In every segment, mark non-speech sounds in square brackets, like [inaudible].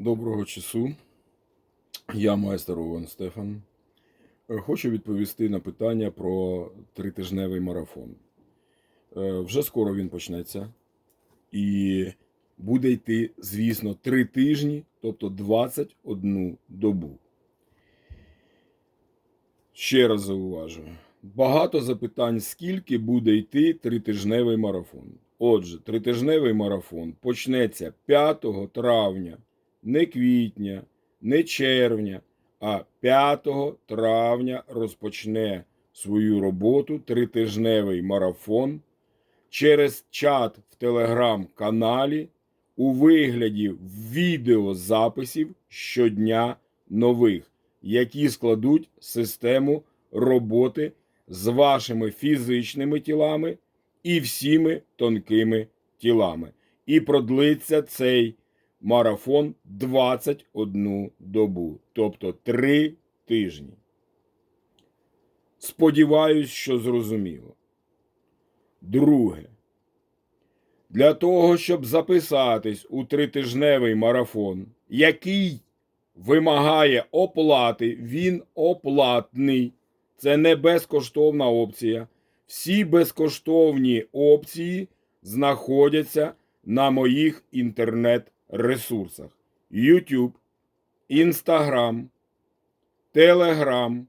Доброго часу. Я майстер Овен Стефан. Е, Хочу відповісти на питання про тритижневий марафон. Е, Вже скоро він почнеться. І буде йти, звісно, три тижні, тобто 21 добу. Ще раз зауважую. Багато запитань, скільки буде йти тритижневий марафон. Отже, тритижневий марафон почнеться 5 травня не квітня, не червня, а 5 травня розпочне свою роботу тритижневий марафон через чат в телеграм-каналі у вигляді відеозаписів щодня нових, які складуть систему роботи з вашими фізичними тілами і всіми тонкими тілами. І продлиться цей марафон 21 добу, тобто 3 тижні. Сподіваюсь, що зрозуміло. Друге. Для того, щоб записатись у тритижневий марафон, який вимагає оплати, він оплатний. Це не безкоштовна опція. Всі безкоштовні опції знаходяться на моїх інтернет-ресурсах: YouTube, Instagram, Telegram,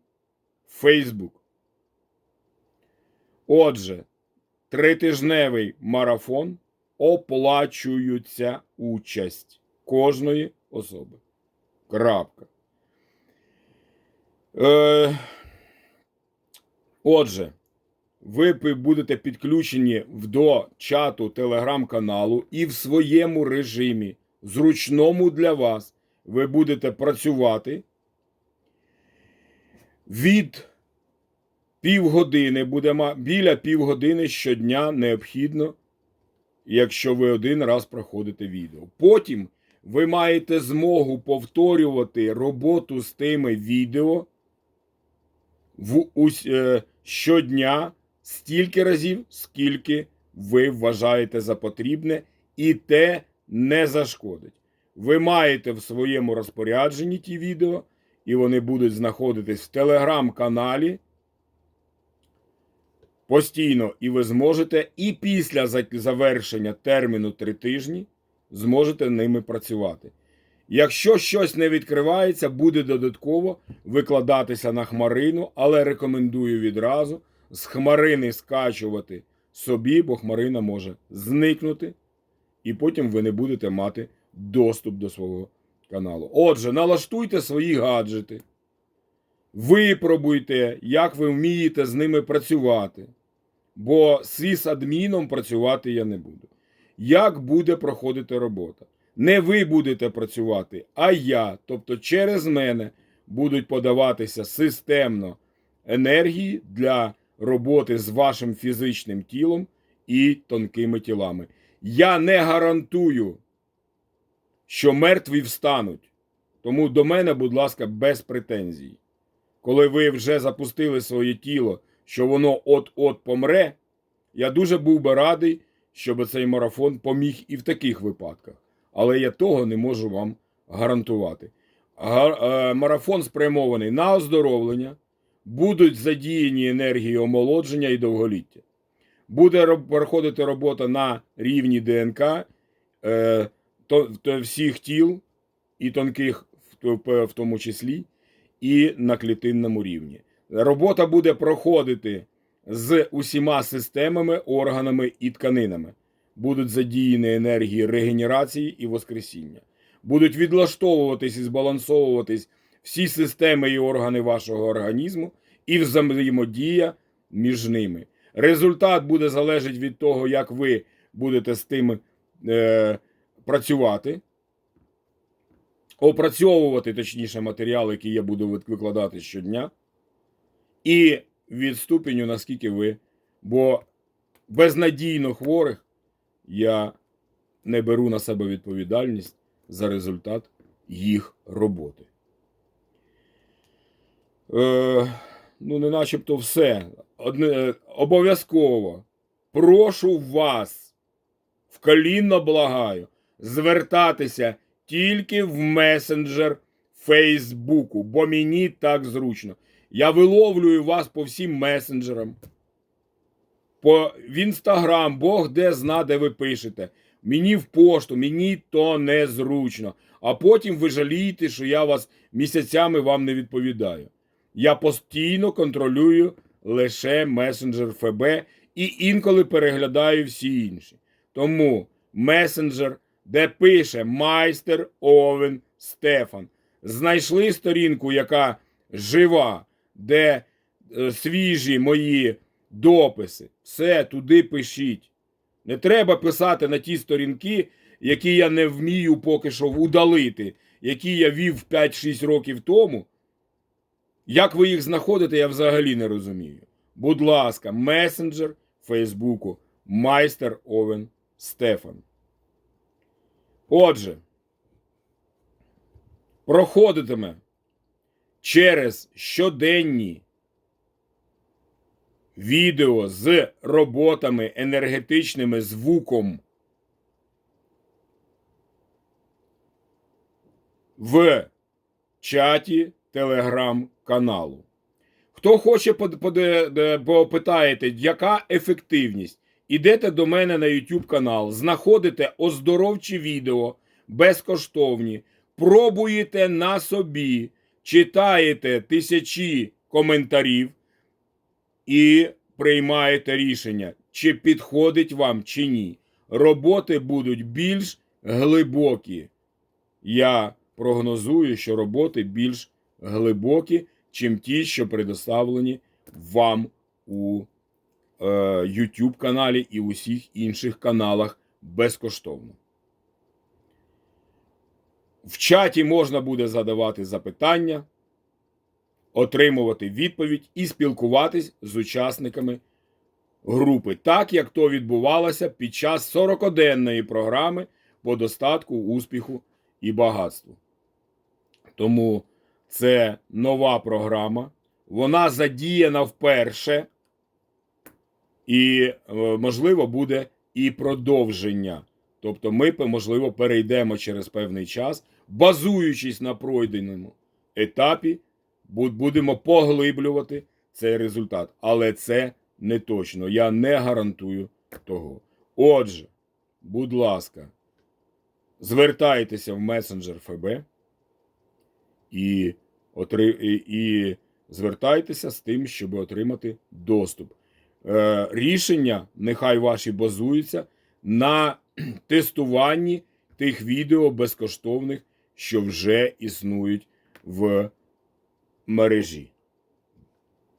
Facebook. Отже, тритижневий марафон оплачується участь кожної особи. Крапка. Е, отже, ви будете підключені до чату телеграм-каналу і в своєму режимі, зручному для вас, ви будете працювати від півгодини, буде біля півгодини щодня необхідно, якщо ви один раз проходите відео. Потім ви маєте змогу повторювати роботу з тими відео в е, щодня стільки разів, скільки ви вважаєте за потрібне, і те не зашкодить. Ви маєте в своєму розпорядженні ті відео, і вони будуть знаходитись в телеграм-каналі постійно, і ви зможете і після завершення терміну три тижні зможете ними працювати. Якщо щось не відкривається, буде додатково викладатися на хмарину, але рекомендую відразу з хмарини скачувати собі, бо хмарина може зникнути, і потім ви не будете мати доступ до свого каналу. Отже, налаштуйте свої гаджети, випробуйте, як ви вмієте з ними працювати. Бо з адміном працювати я не буду. Як буде проходити робота? Не ви будете працювати, а я. Тобто через мене будуть подаватися системно енергії для роботи з вашим фізичним тілом і тонкими тілами. Я не гарантую, що мертві встануть. Тому до мене, будь ласка, без претензій. Коли ви вже запустили своє тіло, що воно от-от помре, я дуже був би радий, щоб цей марафон поміг і в таких випадках. Але я того не можу вам гарантувати. Га- е, Марафон спрямований на оздоровлення, будуть задіяні енергії омолодження і довголіття. Буде проходити робота на рівні ДНК е, то, то всіх тіл і тонких в, в тому числі, і на клітинному рівні. Робота буде проходити з усіма системами, органами і тканинами. Будуть задіяні енергії регенерації і воскресіння. Будуть відлаштовуватись і збалансовуватись всі системи і органи вашого організму і взаємодія між ними. Результат буде залежати від того, як ви будете з тим е, працювати, опрацьовувати точніше матеріал, який я буду викладати щодня, і від ступеню, наскільки ви. Бо безнадійно хворих я не беру на себе відповідальність за результат їх роботи. Е, ну, не начебто все. Одне, обов'язково прошу вас, вкалінно благаю, звертатися тільки в месенджер Фейсбуку, бо мені так зручно. Я виловлюю вас по всім месенджерам. По, в інстаграм, Бог де зна, де ви пишете. Мені в пошту, мені то незручно. А потім ви жалієте, що я вас місяцями вам не відповідаю. Я постійно контролюю лише месенджер ФБ і інколи переглядаю всі інші. Тому месенджер, де пише майстер Овен Стефан. Знайшли сторінку, яка жива, де е, свіжі мої дописи. Все туди пишіть. Не треба писати на ті сторінки, які я не вмію поки що удалити, які я вів 5-6 років тому. Як ви їх знаходите, я взагалі не розумію. Будь ласка, месенджер Фейсбуку, майстер Овен Стефан. Отже, проходитиме через щоденні відео з роботами енергетичними звуком в чаті телеграм-каналу. Хто хоче попитаєте, яка ефективність? Ідете до мене на YouTube канал, знаходите оздоровчі відео безкоштовні, пробуєте на собі, читаєте тисячі коментарів і приймаєте рішення, чи підходить вам, чи ні. Роботи будуть більш глибокі. Я прогнозую, що роботи більш глибокі, чим ті, що предоставлені вам у е, YouTube каналі і усіх інших каналах безкоштовно. В чаті можна буде задавати запитання, отримувати відповідь і спілкуватись з учасниками групи, так як то відбувалося під час 40-денної програми по достатку, успіху і багатству. Тому це нова програма, вона задіяна вперше, і, е, можливо, буде і продовження. Тобто, ми, можливо, перейдемо через певний час, базуючись на пройденому етапі, будемо поглиблювати цей результат. Але це не точно. Я не гарантую того. Отже, будь ласка, звертайтеся в месенджер ФБ і, і звертайтеся з тим, щоб отримати доступ. Е, рішення нехай ваші базуються на тестуванні тих відео безкоштовних, що вже існують в мережі.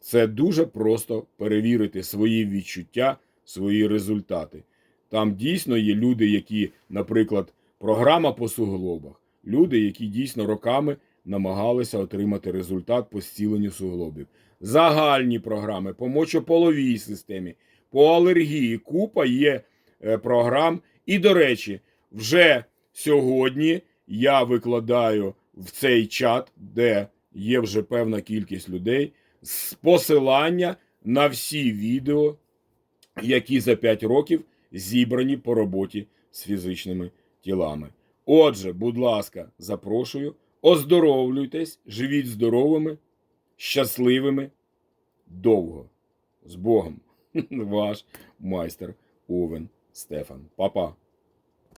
Це дуже просто перевірити свої відчуття, свої результати. Там дійсно є люди, які, наприклад, програма по суглобах, люди, які дійсно роками намагалися отримати результат по зціленню суглобів. Загальні програми по мочополовій системі, по алергії. Купа є е, програм. І, до речі, вже сьогодні я викладаю в цей чат, де є вже певна кількість людей, з посилання на всі відео, які за 5 років зібрані по роботі з фізичними тілами. Отже, будь ласка, запрошую, оздоровлюйтесь, живіть здоровими, щасливими довго. З Богом. [laughs] Ваш майстер Овен Стефан. Па-па.